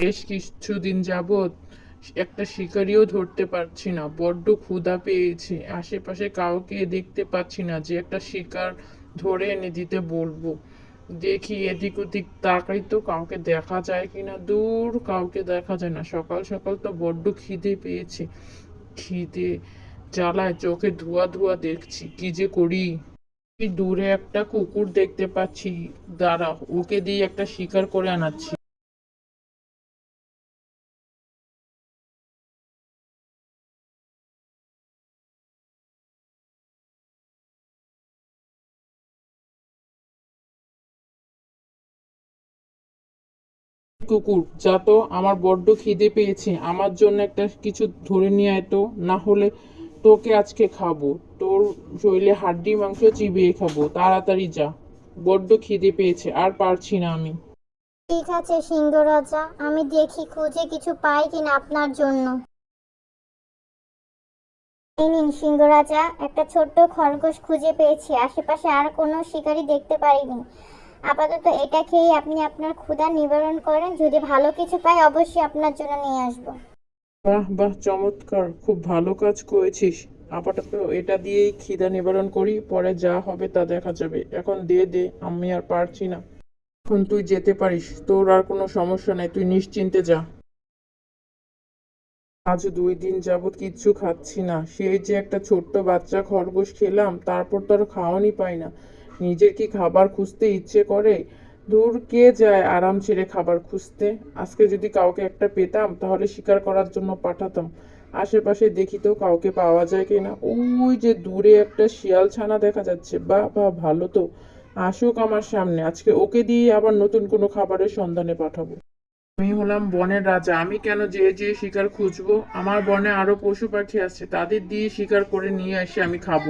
বেশ কিছুদিন যাবৎ একটা শিকারিও ধরতে পারছি না। বড্ড ক্ষুধা পেয়েছে। আশেপাশে কাউকে দেখতে পাচ্ছি না যে একটা শিকার ধরে এনে দিতে বলব। দেখি এদিক ওদিক তাকাই তো কাউকে দেখা যায় কিনা। দূর কাউকে দেখা যায় না। সকাল সকাল তো বড্ড খিদে পেয়েছে। খিদে জ্বালায় চোখে ধোয়া ধোয়া দেখছি। কি যে করি? দূরে একটা কুকুর দেখতে পাচ্ছি। দাঁড়া ওকে দিয়ে একটা শিকার করে আনাচ্ছি। কুকুর, যা তো আমার বড্ড খিদে পেয়েছে। আমার জন্য একটা কিছু ধরে নিয়ে আয় তো, না হলে তোকে আজকে খাব। তোর শরীরে হাড্ডি, মাংস চিবিয়ে খাব। তাড়াতাড়ি যা। বড্ড খিদে পেয়েছে, আর পারছি না আমি। ঠিক আছে সিংহ রাজা আমি দেখি খুঁজে কিছু পাই কিনা আপনার জন্য। নিন সিংহ রাজা একটা ছোট্ট খরগোশ খুঁজে পেয়েছি। আশেপাশে আর কোনো শিকারী দেখতে পারিনি। আপাতত এটা খেয়ে আপনি আপনার ক্ষুধা নিবারণ করেন। যদি ভালো কিছু পাই, অবশ্যই আপনার জন্য নিয়ে আসব। বাহ বাহ, চমৎকার। খুব ভালো কাজ করেছিস। আপাতত এটা দিয়েই খিদা নিবারণ করি, পরে যা হবে তা দেখা যাবে। এখন দে দে, আমি আর পারছি না। এখন তুই যেতে পারিস, তোর আর কোনো সমস্যা নাই, তুই নিশ্চিন্তে যা। আজ দুই দিন যাবৎ কিচ্ছু খাচ্ছি না। সেই যে একটা ছোট্ট বাচ্চা খরগোশ খেলাম, তারপর তো আর খাওয়ানি পাই না। নিজের কি খাবার খুঁজতে ইচ্ছে করে, দূর কে যায় আরাম ছেড়ে খাবার খুঁজতে? আজকে যদি কাউকে একটা পেতাম, তাহলে শিকার করার জন্য পাঠাতাম। আশেপাশে দেখি তো কাউকে পাওয়া যায় কিনা ওই যে দূরে একটা শিয়াল ছানা দেখা যাচ্ছে। বা বা ভালো তো। আসুক আমার সামনে। আজকে ওকে দিয়ে আবার নতুন কোনো খাবারের সন্ধানে পাঠাবো। আমি হলাম বনের রাজা। আমি কেন যে যে শিকার খুঁজবো? আমার বনে আরও পশু পাখি আছে। তাদের দিয়ে শিকার করে নিয়ে এসে আমি খাব।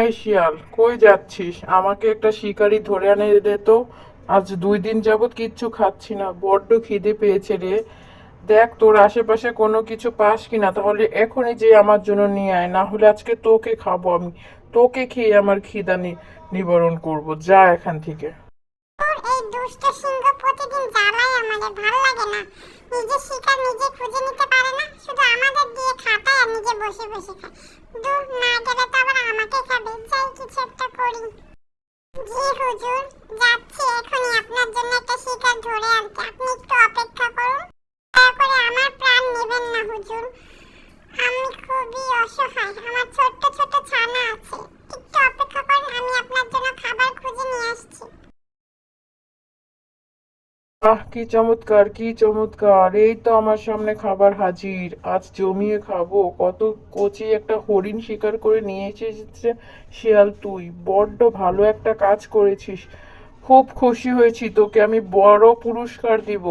এই শিয়াল, কই যাচ্ছিস? আমাকে একটা শিকারি ধরে এনে দে তো। আজ দুই দিন যাবৎ কিচ্ছু খাচ্ছি না। বড্ড খিদে পেয়েছে রে। দেখ, তোর আশেপাশে কোনো কিছু পাস কিনা তাহলে এখনই যে আমার জন্য নিয়ে আয়। না হলে আজকে তোকে খাব আমি। তোকে খেয়ে আমার খিদা নিবারণ করব। যা এখান থেকে। এই দুষ্ট সিংহ প্রতিদিন জ্বালায় আমাদের ভালো লাগে না। নিজে শিকার নিজে খুঁজে নিতে পারে না, শুধু আমাদের দিয়ে খাটায় আর নিজে বসে বসে খায়। দূর না গেলে তো আবার আমাকে খাবে, যাই কিছু একটা করি। জি হুজুর, যাচ্ছি এখনই আপনার জন্য একটা শিকার ধরে আনতে। আপনি একটু অপেক্ষা করুন। দয়া করে আমার প্রাণ নেবেন না হুজুর। আমি খুবই অসহায়, আমার ছোট্ট ছোট্ট ছানা আছে। একটু অপেক্ষা করেন, আমি আহ, কি চমৎকার কি চমৎকার। এই তো আমার সামনে খাবার হাজির। আজ জমিয়ে খাব। কত কচি একটা হরিণ শিকার করে নিয়ে এসেছে শিয়াল তুই। বড্ড ভালো একটা কাজ করেছিস। খুব খুশি হয়েছি তোকে। আমি বড় পুরস্কার দিব।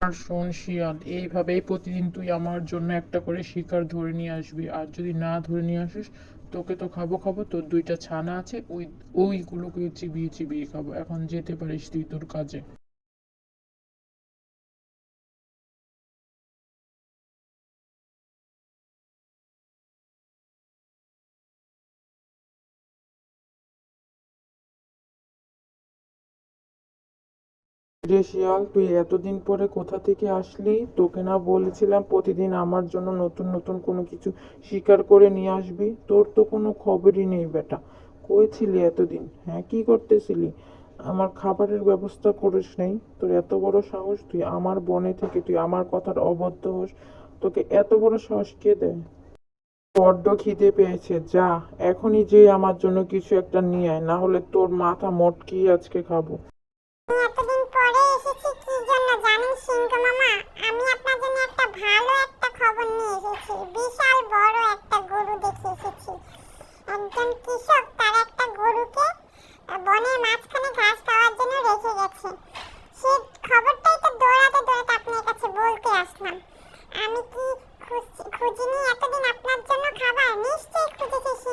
আর শোন শিয়াল, এইভাবেই প্রতিদিন তুই আমার জন্য একটা করে শিকার ধরে নিয়ে আসবি। আর যদি না ধরে নিয়ে আসিস, তোকে তো খাব খাব। তোর দুইটা ছানা আছে, ওই, ওইগুলোকে চিবিয়ে চিবিয়ে খাব। এখন যেতে পারিস তুই তোর কাজে। রে শিয়াল, তুই এতদিন পরে কোথা থেকে আসলি? তোকে না বলেছিলাম প্রতিদিন আমার জন্য নতুন নতুন কোনো কিছু শিকার করে নিয়ে আসবি? তোর তো কোনো খবরই নেই বেটা। কই ছিলি এতদিন? হ্যাঁ কি করতেছিলি? আমার খাবারের ব্যবস্থা করিস নেই? তোর এত বড় সাহস? তুই আমার বনে থেকে, তুই আমার কথার অবদ্ধ হোস। তোকে এত বড় সাহস কে দেয়? বড্ড খিদে পেয়েছে। যা, এখনই যে আমার জন্য কিছু একটা নিয়ে আয় না হলে তোর মাথা মটকিয়ে আজকে খাব। একজন কৃষক তার একটা গরুকে বনের মাঝখানে ঘাস খাওয়ার জন্য রেখে গেছে। সে খবরটাই তো দৌড়াতে দৌড়াতে আপনার কাছে বলতে আসলাম। আমি কি খুঁজ- খুঁজিনি? এতদিন আপনার জন্য খাবার নিশ্চয়ই খুঁজেছি।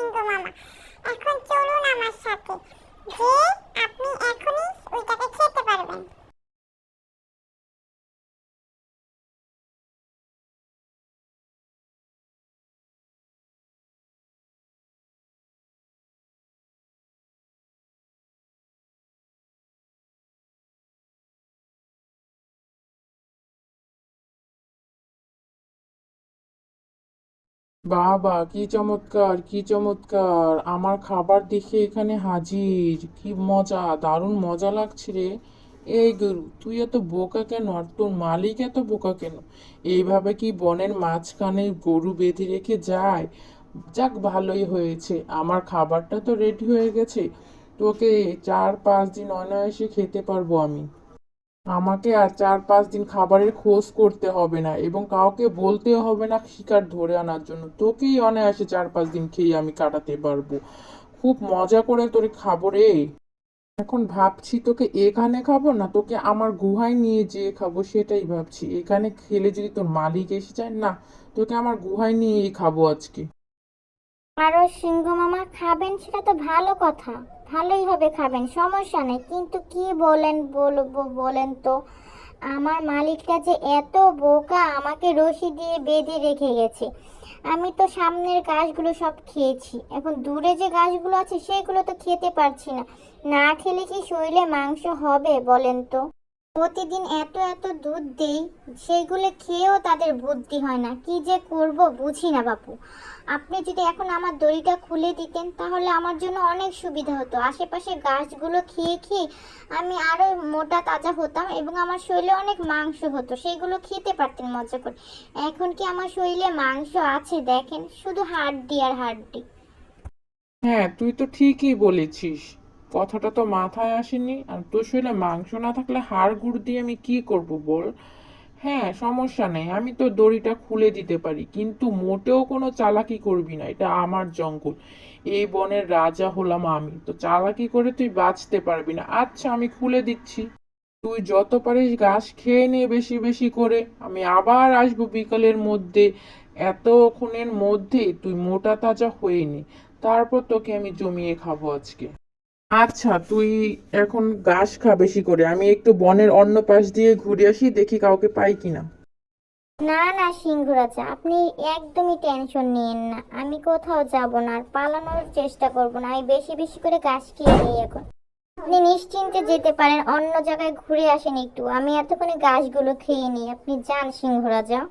বাবা, কি চমৎকার কি চমৎকার। আমার খাবার দেখে এখানে হাজির। কি মজা, দারুণ মজা লাগছে রে। এই গরু, তুই এত বোকা কেন? আর তোর মালিক এত বোকা কেন? এইভাবে কি বনের মাঝখানে গরু বেঁধে রেখে যায়? যাক, ভালোই হয়েছে। আমার খাবারটা তো রেডি হয়ে গেছে। তোকে চার পাঁচ দিন অনায়াসে খেতে পারব আমি। আমাকে আর চার পাঁচ দিন খাবারের খোঁজ করতে হবে না এবং কাউকে বলতেও হবে না শিকার ধরে আনার জন্য। তোকেই অনায়াসে চার পাঁচ দিন খেয়ে আমি কাটাতে পারব। খুব মজা করে তোরে খাব রে। এখন ভাবছি তোকে এখানে খাব না তোকে আমার গুহায় নিয়ে যেয়ে খাব সেটাই ভাবছি। এখানে খেলে যদি তোর মালিক এসে যায়, না, তোকে আমার গুহায় নিয়েই খাব আজকে। আরও সিংহ মামা খাবেন সেটা তো ভালো কথা। ভালোই হবে খাবেন, সমস্যা নেই। কিন্তু কি বলেন বলব বলেন তো? আমার মালিকটা যে এত বোকা, আমাকে রশি দিয়ে বেঁধে রেখে গেছে। আমি তো সামনের গাছগুলো সব খেয়েছি। এখন দূরে যে গাছগুলো আছে, সেগুলো তো খেতে পারছি না। না খেলে কি শরীরে মাংস হবে বলেন তো? প্রতিদিন এত এত দুধ দেই, সেইগুলো খেয়েও তাদের বুদ্ধি হয় না। কি যে করব বুঝি না বাপু। আপনি যদি এখন আমার দড়িটা খুলে দিতেন, তাহলে আমার জন্য অনেক সুবিধা হতো। আশেপাশে গাছগুলো খেয়ে খেয়ে আমি আরও মোটা তাজা হতাম এবং আমার শরীরে অনেক মাংস হতো। সেগুলো খেতে পারতেন মজা করে। এখন কি আমার শরীরে মাংস আছে দেখেন? শুধু হাড্ডি আর হাড্ডি। হ্যাঁ তুই তো ঠিকই বলেছিস। কথাটা তো মাথায় আসেনি। আর তোর শরীরে মাংস না থাকলে হাড় গুড় দিয়ে আমি কি করব বল? হ্যাঁ সমস্যা নেই। আমি তো দড়িটা খুলে দিতে পারি। কিন্তু মোটেও কোনো চালাকি করবি না। এটা আমার জঙ্গল। এই বনের রাজা হলাম আমি। তো চালাকি করে তুই বাঁচতে পারবি না। আচ্ছা আমি খুলে দিচ্ছি। তুই যত পারিস ঘাস খেয়ে নে বেশি বেশি করে। আমি আবার আসব বিকালের মধ্যে। এতক্ষণের মধ্যেই তুই মোটা তাজা হয়ে নে। তারপর তোকে আমি জমিয়ে খাব আজকে। আচ্ছা তুই এখন ঘাস খা বেশি করে। আমি একটু বনের অন্য পাশ দিয়ে ঘুরে আসি, দেখি কাউকে পাই কিনা। না না সিংহরাজা আপনি একদমই টেনশন নিয়েন না। আমি কোথাও যাব না, আর পালানোর চেষ্টা করব না। আমি বেশি বেশি করে গাছ খেয়ে নিই এখন। আপনি নিশ্চিন্তে যেতে পারেন, অন্য জায়গায় ঘুরে আসেন একটু। আমি এতক্ষণে গাছগুলো খেয়ে নিই। আপনি যান সিংহরাজা